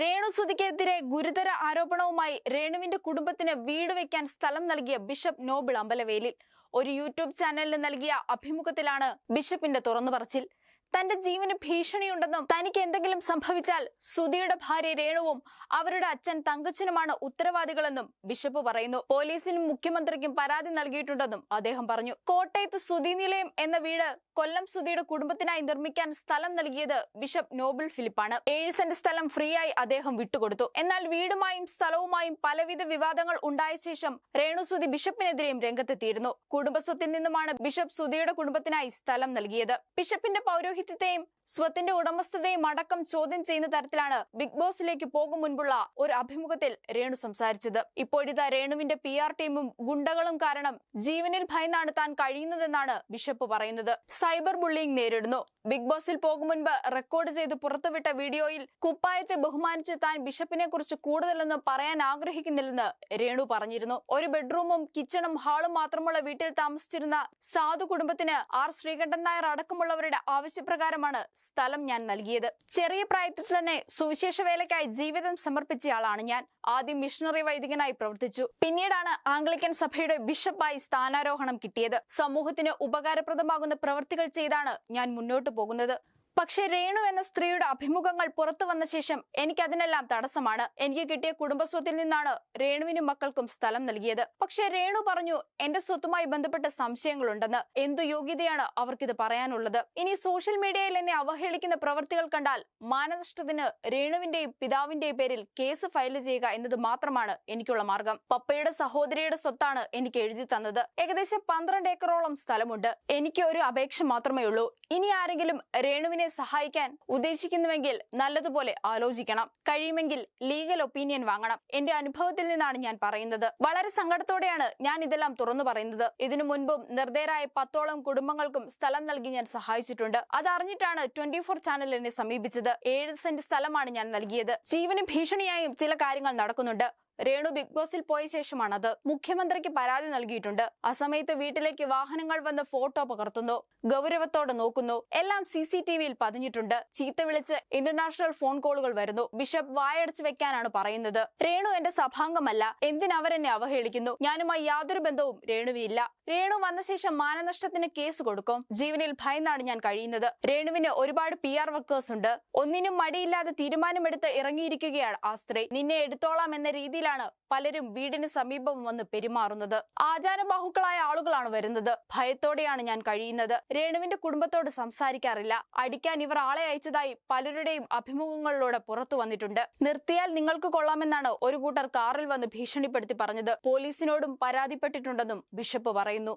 രേണുസുതിക്കെതിരെ ഗുരുതര ആരോപണവുമായി രേണുവിന്റെ കുടുംബത്തിന് വീട് വെക്കാൻ സ്ഥലം നൽകിയ ബിഷപ്പ് നോബിൾ അമ്പലവേലിൽ. ഒരു യൂട്യൂബ് ചാനലിന് നൽകിയ അഭിമുഖത്തിലാണ് ബിഷപ്പിന്റെ തുറന്നു പറച്ചിൽ തന്റെ ജീവന് ഭീഷണിയുണ്ടെന്നും തനിക്ക് എന്തെങ്കിലും സംഭവിച്ചാൽ സുധിയുടെ ഭാര്യ രേണുവും അവരുടെ അച്ഛൻ തങ്കച്ചനുമാണ് ഉത്തരവാദികളെന്നും ബിഷപ്പ് പറയുന്നു. പോലീസിനും മുഖ്യമന്ത്രിക്കും പരാതി നൽകിയിട്ടുണ്ടെന്നും അദ്ദേഹം പറഞ്ഞു. കോട്ടയത്ത് സുധി നിലയം എന്ന വീട് കൊല്ലം സുധിയുടെ കുടുംബത്തിനായി നിർമ്മിക്കാൻ സ്ഥലം നൽകിയത് ബിഷപ്പ് നോബിൾ ഫിലിപ്പാണ്. ഏഴ് സെന്റ് സ്ഥലം ഫ്രീ ആയി അദ്ദേഹം വിട്ടുകൊടുത്തു. എന്നാൽ വീടുമായും സ്ഥലവുമായും പലവിധ വിവാദങ്ങൾ ഉണ്ടായ ശേഷം രേണു സുധി ബിഷപ്പിനെതിരെയും രംഗത്തെത്തിയിരുന്നു. കുടുംബസ്വത്തിൽ നിന്നുമാണ് ബിഷപ്പ് സുധിയുടെ കുടുംബത്തിനായി സ്ഥലം നൽകിയത്. ബിഷപ്പിന്റെ പൗരോഹിത്യത്തെയും സ്വത്തിന്റെ ഉടമസ്ഥതയും അടക്കം ചോദ്യം ചെയ്യുന്ന തരത്തിലാണ് ബിഗ് ബോസിലേക്ക് പോകും മുൻപുള്ള ഒരു അഭിമുഖത്തിൽ രേണു സംസാരിച്ചത്. ഇപ്പോഴിതാ രേണുവിന്റെ പി ആർ ടീമും ഗുണ്ടകളും കാരണം ജീവനിൽ ഭയന്നാണ് താൻ കഴിയുന്നതെന്നാണ് ബിഷപ്പ് പറയുന്നത്. സൈബർ ബുള്ളിംഗ് നേരിടുന്നു. ബിഗ് ബോസിൽ പോകും മുൻപ് റെക്കോർഡ് ചെയ്ത് പുറത്തുവിട്ട വീഡിയോയിൽ കുപ്പായത്തെ ബഹുമാനിച്ച് താൻ ബിഷപ്പിനെ കുറിച്ച് കൂടുതലൊന്നും പറയാൻ ആഗ്രഹിക്കുന്നില്ലെന്ന് രേണു പറഞ്ഞിരുന്നു. ഒരു ബെഡ്റൂമും കിച്ചണും ഹാളും മാത്രമുള്ള വീട്ടിൽ താമസിച്ചിരുന്ന സാധു കുടുംബത്തിന് ആർ ശ്രീകണ്ഠൻ നായർ അടക്കമുള്ളവരുടെ ആവശ്യപ്രകാരമാണ് സ്ഥലം ഞാൻ നൽകിയത്. ചെറിയ പ്രായത്തിൽ തന്നെ സുവിശേഷ വേലയ്ക്കായി ജീവിതം സമർപ്പിച്ചയാളാണ് ഞാൻ. ആദ്യം മിഷണറി വൈദികനായി പ്രവർത്തിച്ചു. പിന്നീടാണ് ആംഗ്ലിക്കൻ സഭയുടെ ബിഷപ്പായി സ്ഥാനാരോഹണം കിട്ടിയത്. സമൂഹത്തിന് ഉപകാരപ്രദമാകുന്ന പ്രവൃത്തികൾ ചെയ്താണ് ഞാൻ മുന്നോട്ടു പോകുന്നത്. പക്ഷെ രേണു എന്ന സ്ത്രീയുടെ അഭിമുഖങ്ങൾ പുറത്തു വന്ന ശേഷം എനിക്ക് അതിനെല്ലാം തടസ്സമാണ്. എനിക്ക് കിട്ടിയ കുടുംബസ്വത്തിൽ നിന്നാണ് രേണുവിനും മക്കൾക്കും സ്ഥലം നൽകിയത്. പക്ഷെ രേണു പറഞ്ഞു എന്റെ സ്വത്തുമായി ബന്ധപ്പെട്ട സംശയങ്ങളുണ്ടെന്ന്. എന്തു യോഗ്യതയാണ് അവർക്കിത് പറയാനുള്ളത്? ഇനി സോഷ്യൽ മീഡിയയിൽ എന്നെ അവഹേളിക്കുന്ന പ്രവൃത്തികൾ കണ്ടാൽ മാനനഷ്ടത്തിന് രേണുവിന്റെയും പിതാവിന്റെയും പേരിൽ കേസ് ഫയൽ ചെയ്യുക എന്നത് മാത്രമാണ് എനിക്കുള്ള മാർഗം. പപ്പയുടെ സഹോദരിയുടെ സ്വത്താണ് എനിക്ക് എഴുതി തന്നത്. ഏകദേശം പന്ത്രണ്ട് ഏക്കറോളം സ്ഥലമുണ്ട്. എനിക്ക് ഒരു അപേക്ഷ മാത്രമേ ഉള്ളൂ. ഇനി ആരെങ്കിലും രേണുവിനെ സഹായിക്കാൻ ഉദ്ദേശിക്കുന്നുവെങ്കിൽ നല്ലതുപോലെ ആലോചിക്കണം. കഴിയുമെങ്കിൽ ലീഗൽ ഒപ്പീനിയൻ വാങ്ങണം. എന്റെ അനുഭവത്തിൽ നിന്നാണ് ഞാൻ പറയുന്നത്. വളരെ സങ്കടത്തോടെയാണ് ഞാൻ ഇതെല്ലാം തുറന്നു പറയുന്നത്. ഇതിനു മുൻപും നിർദ്ദയരായ പത്തോളം കുടുംബങ്ങൾക്കും സ്ഥലം നൽകി ഞാൻ സഹായിച്ചിട്ടുണ്ട്. അതറിഞ്ഞിട്ടാണ് ട്വന്റി ഫോർ ചാനൽ എന്നെ സമീപിച്ചത്. ഏഴ് സെന്റ് സ്ഥലമാണ് ഞാൻ നൽകിയത്. ജീവന് ഭീഷണിയായും ചില കാര്യങ്ങൾ നടക്കുന്നുണ്ട്. രേണു ബിഗ് ബോസിൽ പോയ ശേഷമാണത്. മുഖ്യമന്ത്രിക്ക് പരാതി നൽകിയിട്ടുണ്ട്. അസമയത്ത് വീട്ടിലേക്ക് വാഹനങ്ങൾ വന്ന് ഫോട്ടോ പകർത്തുന്നു. ഗൗരവത്തോടെ നോക്കുന്നു. എല്ലാം സി സി ടി വിയിൽ പതിഞ്ഞിട്ടുണ്ട്. ചീത്ത വിളിച്ച് ഇന്റർനാഷണൽ ഫോൺ കോളുകൾ വരുന്നു. ബിഷപ്പ് വായടച്ചു വെക്കാനാണ് പറയുന്നത്. രേണു എന്റെ സഭാംഗമല്ല. എന്തിനവരെന്നെ അവഹേളിക്കുന്നു? ഞാനുമായി യാതൊരു ബന്ധവും രേണുവിനില്ല. രേണു വന്ന ശേഷം മാനനഷ്ടത്തിന് കേസ് കൊടുക്കും. ജീവനിൽ ഭയന്നാണ് ഞാൻ കഴിയുന്നത്. രേണുവിന് ഒരുപാട് പി ആർ വർക്കേഴ്സ് ഉണ്ട്. ഒന്നിനും മടിയില്ലാതെ തീരുമാനമെടുത്ത് ഇറങ്ങിയിരിക്കുകയാണ് ആ സ്ത്രീ നിന്നെ എടുത്തോളാം എന്ന രീതിയിലാണ് പലരും വീടിന് സമീപം വന്ന് പെരുമാറുന്നത്. ആചാരബാഹുക്കളായ ആളുകളാണ് വരുന്നത്. ഭയത്തോടെയാണ് ഞാൻ കഴിയുന്നത്. രേണുവിന്റെ കുടുംബത്തോട് സംസാരിക്കാറില്ല. അടിക്കാൻ ഇവർ ആളെ അയച്ചതായി പലരുടെയും അഭിമുഖങ്ങളിലൂടെ പുറത്തു വന്നിട്ടുണ്ട്. നിർത്തിയാൽ നിങ്ങൾക്ക് കൊള്ളാമെന്നാണ് ഒരു കൂട്ടർ കാറിൽ വന്ന് ഭീഷണിപ്പെടുത്തി പറഞ്ഞത്. പോലീസിനോടും പരാതിപ്പെട്ടിട്ടുണ്ടെന്നും ബിഷപ്പ് പറയുന്നു.